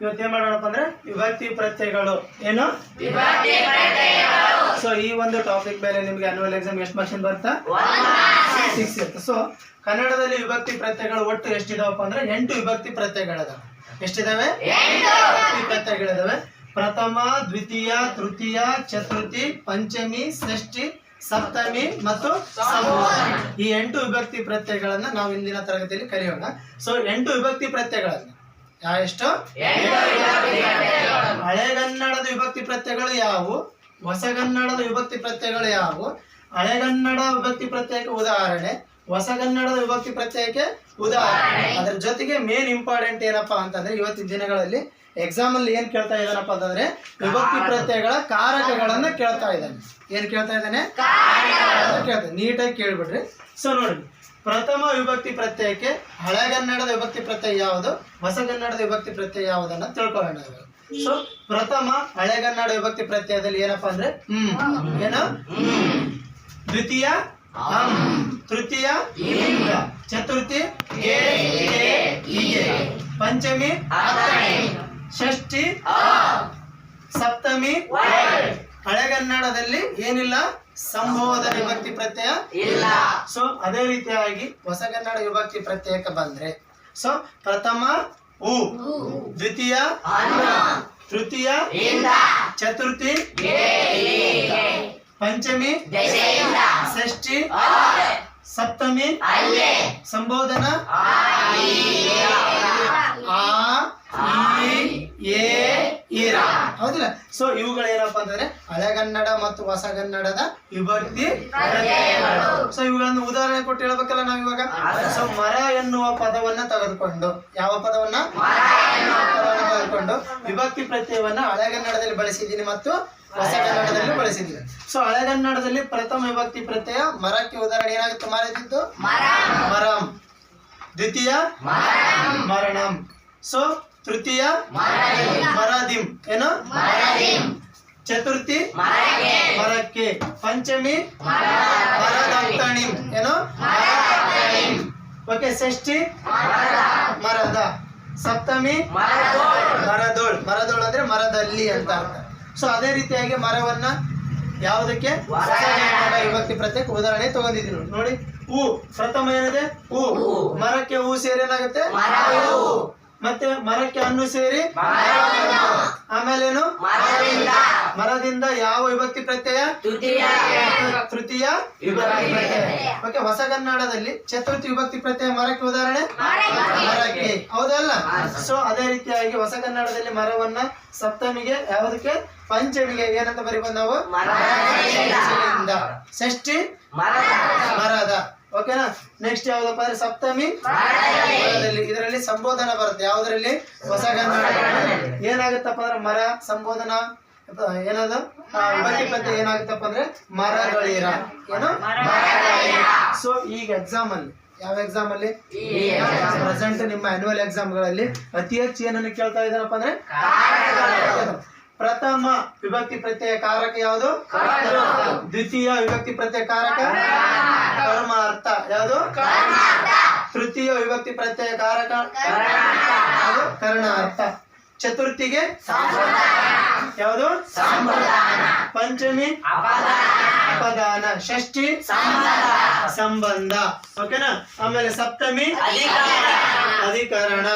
ಇವತ್ತು ಏನ್ ಮಾಡೋಣಪ್ಪ ಅಂದ್ರೆ ವಿಭಕ್ತಿ ಪ್ರತ್ಯಯಗಳು. ಏನು? ಸೊ ಈ ಒಂದು ಟಾಪಿಕ್ ಮೇಲೆ ನಿಮ್ಗೆ ಅನ್ಯುವಲ್ ಎಕ್ಸಾಮ್ ಎಷ್ಟು ಮಾರ್ಕ್ಸ್ ಬರ್ತಾ ಸಿಕ್ಸ್ ಇರುತ್ತೆ. ಸೊ ಕನ್ನಡದಲ್ಲಿ ವಿಭಕ್ತಿ ಪ್ರತ್ಯಯಗಳು ಒಟ್ಟು ಎಷ್ಟಿದಾವಪ್ಪ ಅಂದ್ರೆ ಎಂಟು ವಿಭಕ್ತಿ ಪ್ರತ್ಯಯಗಳಿದಾವೆ. ಎಷ್ಟಿದಾವೆ? ವಿಭಕ್ತಿ ಪ್ರತ್ಯಯಗಳಿದಾವೆ. ಪ್ರಥಮ ದ್ವಿತೀಯ ತೃತೀಯ ಚತುರ್ಥಿ ಪಂಚಮಿ ಷಷ್ಠಿ ಸಪ್ತಮಿ ಮತ್ತು ಈ ಎಂಟು ವಿಭಕ್ತಿ ಪ್ರತ್ಯಯಗಳನ್ನ ನಾವು ಇಂದಿನ ತರಗತಿಯಲ್ಲಿ ಕಲಿಯೋಣ. ಸೊ ಎಂಟು ವಿಭಕ್ತಿ ಪ್ರತ್ಯಯಗಳನ್ನ. ಎಷ್ಟು ಹಳೆಗನ್ನಡದ ವಿಭಕ್ತಿ ಪ್ರತ್ಯಯಗಳು ಯಾವುವು? ಹೊಸಗನ್ನಡದ ವಿಭಕ್ತಿ ಪ್ರತ್ಯಯಗಳು ಯಾವುವು? ಹಳೆಗನ್ನಡ ವಿಭಕ್ತಿ ಪ್ರತ್ಯಯಕ್ಕೆ ಉದಾಹರಣೆ. ಹೊಸಗನ್ನಡದ ವಿಭಕ್ತಿ ಪ್ರತ್ಯಯಕ್ಕೆ ಉದಾಹರಣೆ. ಅದ್ರ ಜೊತೆಗೆ ಮೇನ್ ಇಂಪಾರ್ಟೆಂಟ್ ಏನಪ್ಪಾ ಅಂತಂದ್ರೆ ಇವತ್ತಿನ ದಿನಗಳಲ್ಲಿ ಎಕ್ಸಾಮ್ ಅಲ್ಲಿ ಏನ್ ಕೇಳ್ತಾ ಇದ್ದಾನಪ್ಪ ಅಂತಂದ್ರೆ ವಿಭಕ್ತಿ ಪ್ರತ್ಯಯಗಳ ಕಾರಕಗಳನ್ನ ಕೇಳ್ತಾ ಇದ್ದಾನೆ. ಏನ್ ಕೇಳ್ತಾ ಇದ್ದಾನೆ? ಕೇಳ್ತಾನೆ ನೀಟಾಗಿ ಕೇಳ್ಬಿಡ್ರಿ. ಸೊ ನೋಡಿ ಪ್ರಥಮ ವಿಭಕ್ತಿ ಪ್ರತ್ಯಯಕ್ಕೆ ಹಳೆಗನ್ನಡದ ವಿಭಕ್ತಿ ಪ್ರತ್ಯಯ ಯಾವುದು? ಹೊಸಗನ್ನಡದ ವಿಭಕ್ತಿ ಪ್ರತ್ಯಯ ಯಾವುದನ್ನ ತಿಳ್ಕೊಳ್ಳೋಣ ಸೊ ಪ್ರಥಮ ಹಳೆಗನ್ನಡ ವಿಭಕ್ತಿ ಪ್ರತ್ಯಯದಲ್ಲಿ ಏನಪ್ಪಾ ಅಂದ್ರೆ ಹ್ಮ್. ಏನ? ದ್ವಿತೀಯ ತೃತೀಯ ಚತುರ್ಥಿ ಪಂಚಮಿ ಷಷ್ಠಿ ಸಪ್ತಮಿ ಹಳೆಗನ್ನಡದಲ್ಲಿ ಏನಿಲ್ಲ ಸಂಭವದ ವಿಭಕ್ತಿ ಪ್ರತ್ಯಯ. ಇಲ್ಲ. ಸೊ ಅದೇ ರೀತಿಯಾಗಿ ಹೊಸಗನ್ನಡ ವಿಭಕ್ತಿ ಪ್ರತ್ಯಯಕ್ಕೆ ಬಂದ್ರೆ. ಸೊ ಪ್ರಥಮ ಉ. ದ್ವಿತೀಯ ತೃತೀಯ ಚತುರ್ಥಿ ಪಂಚಮಿ ಷಷ್ಠಿ ಸಪ್ತಮಿ ಸಂಬೋಧನ ಹೌದಿಲ್ಲ ಸೊ ಏನಪ್ಪಾ ಅಂತಂದ್ರೆ ಹಳೆಗನ್ನಡ ಮತ್ತು ಹೊಸಗನ್ನಡದ ವಿಭಕ್ತಿ ಸೊ ಇವುಗಳನ್ನು ಉದಾಹರಣೆ ಕೊಟ್ಟು ಹೇಳ್ಬೇಕಲ್ಲ ನಾವ್ ಇವಾಗ? ಸೊ ಮರ ಎನ್ನುವ ಪದವನ್ನ ತೆಗೆದುಕೊಂಡು, ಯಾವ ಪದವನ್ನ? ತೆಗೆದುಕೊಂಡು ವಿಭಕ್ತಿ ಪ್ರತ್ಯಯವನ್ನ ಹಳೆಗನ್ನಡದಲ್ಲಿ ಬಳಸಿದ್ದೀನಿ ಮತ್ತು ಹೊಸಗನ್ನಡದಲ್ಲಿ ಬಳಸಿದ್ದೀನಿ. ಸೊ ಹಳೆಗನ್ನಡದಲ್ಲಿ ಪ್ರಥಮ ವಿಭಕ್ತಿ ಪ್ರತ್ಯಯ ಮರಕ್ಕೆ ಉದಾಹರಣೆ ಏನಾಗುತ್ತೆ ಮರದಿದ್ದು ಮರಂ. ದ್ವಿತೀಯ ಮರಣಂ. ಸೊ ತೃತೀಯ ಮರದಿಂ. ಏನು? ಚತುರ್ಥಿ ಮರಕ್ಕೆ. ಪಂಚಮಿ ಮರದತ್ತಣಿಂ ಏನು? ಓಕೆ ಷಷ್ಠಿ ಮರದ. ಸಪ್ತಮಿ ಮರದೋಳ್. ಮರದೋಳ್. ಅಂದ್ರೆ ಮರದಲ್ಲಿ ಅಂತ ಅರ್ಥ. ಸೊ ಅದೇ ರೀತಿಯಾಗಿ ಮರವನ್ನ ಯಾವುದಕ್ಕೆ? ವಿಭಕ್ತಿ ಪ್ರತ್ಯೇಕ ಉದಾಹರಣೆ ತಗೊಂಡಿದ್ರು ನೋಡಿ. ಹೂ ಪ್ರಥಮ ಏನಿದೆ? ಹೂ ಮರಕ್ಕೆ ಹೂ ಸೇರಿ ಏನಾಗುತ್ತೆ? ಮತ್ತೆ ಮರಕ್ಕೆ ಹಣ್ಣು ಸೇರಿ? ಆಮೇಲೆ ಏನು ಮರದಿಂದ ಯಾವ ವಿಭಕ್ತಿ ಪ್ರತ್ಯಯ? ತೃತೀಯ. ವಿಭಕ್ತಿ ಹೊಸ ಕನ್ನಡದಲ್ಲಿ ಚತುರ್ಥಿ ವಿಭಕ್ತಿ ಪ್ರತ್ಯಯ ಮರಕ್ಕೆ ಉದಾಹರಣೆ? ಮರಕ್ಕೆ. ಹೌದಲ್ಲ? ಸೊ ಅದೇ ರೀತಿಯಾಗಿ ಹೊಸ ಕನ್ನಡದಲ್ಲಿ ಮರವನ್ನ ಸಪ್ತಮಿಗೆ ಯಾವುದಕ್ಕೆ? ಪಂಚಮಿಗೆ ಏನಂತ ಬರಿಬೋದು ನಾವು? ಪಂಚಮಿಯಿಂದ. ಷಷ್ಠಿ? ಮರದ. ಓಕೆನಾ ನೆಕ್ಸ್ಟ್ ಯಾವ್ದಪ್ಪ ಅಂದ್ರೆ ಸಪ್ತಮಿ. ಇದರಲ್ಲಿ ಸಂಬೋಧನ ಬರುತ್ತೆ. ಯಾವ್ದ್ರಲ್ಲಿ? ಹೊಸ ಗಂಧ ಏನಾಗುತ್ತಪ್ಪ ಅಂದ್ರೆ ಮರ ಸಂಬೋಧನ ಏನದು? ವಿಭಕ್ತಿ ಪ್ರತ್ಯಯ ಏನಾಗುತ್ತಪ್ಪ ಅಂದ್ರೆ ಮರಗಳಿರ ಏನು? ಸೊ ಈಗ ಎಕ್ಸಾಮ್ ಅಲ್ಲಿ ಯಾವ ಎಕ್ಸಾಮ್ ಅಲ್ಲಿ? ಪ್ರೆಸೆಂಟ್ ನಿಮ್ಮ ಆನ್ಯುವಲ್ ಎಕ್ಸಾಮ್ಗಳಲ್ಲಿ ಅತಿ ಹೆಚ್ಚು ಏನನ್ನು ಕೇಳ್ತಾ ಇದಾರಪ್ಪ ಅಂದ್ರೆ? ಪ್ರಥಮ ವಿಭಕ್ತಿ ಪ್ರತ್ಯಯ ಕಾರಕ ಯಾವುದು? ದ್ವಿತೀಯ ವಿಭಕ್ತಿ ಪ್ರತ್ಯಯ ಕಾರಕ? ಕರ್ಮ ಅರ್ಥ. ಯಾವುದು? ತೃತೀಯ ವಿಭಕ್ತಿ ಪ್ರತ್ಯಯ ಕಾರಕ. ಅದು ಕರ್ಣ ಅರ್ಥ. ಚತುರ್ಥಿಗೆ ಯಾವುದು? ಪಂಚಮಿ ಅಪದಾನ. ಷಷ್ಠಿ ಸಂಬಂಧ. ಓಕೆನಾ ಆಮೇಲೆ ಸಪ್ತಮಿ ಅಧಿಕರಣ.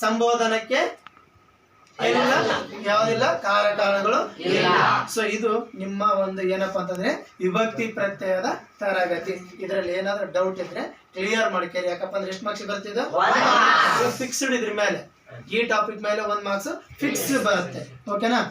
ಸಂಬೋಧನಕ್ಕೆ ಏನಿಲ್ಲ ಯಾವ್ದಿಲ್ಲ ಕಾರಕಾರಗಳು ಇಲ್ಲ. ಸೊ ಇದು ನಿಮ್ಮ ಒಂದು ಏನಪ್ಪಾ ಅಂತಂದ್ರೆ ವಿಭಕ್ತಿ ಪ್ರತ್ಯಯದ ತರಗತಿ. ಇದರಲ್ಲಿ ಏನಾದ್ರೂ ಡೌಟ್ ಇದ್ರೆ ಕ್ಲಿಯರ್ ಮಾಡ್ಕೇರಿ ಯಾಕಪ್ಪ ಅಂದ್ರೆ ಎಷ್ಟು ಮಾರ್ಕ್ಸ್ ಬರ್ತಿದ್ದು ಫಿಕ್ಸ್ಡ್ ಇದ್ರ ಮೇಲೆ. ಈ ಟಾಪಿಕ್ ಮೇಲೆ ಒಂದ್ ಮಾರ್ಕ್ಸ್ ಫಿಕ್ಸ್ ಬರುತ್ತೆ. ಓಕೆನಾ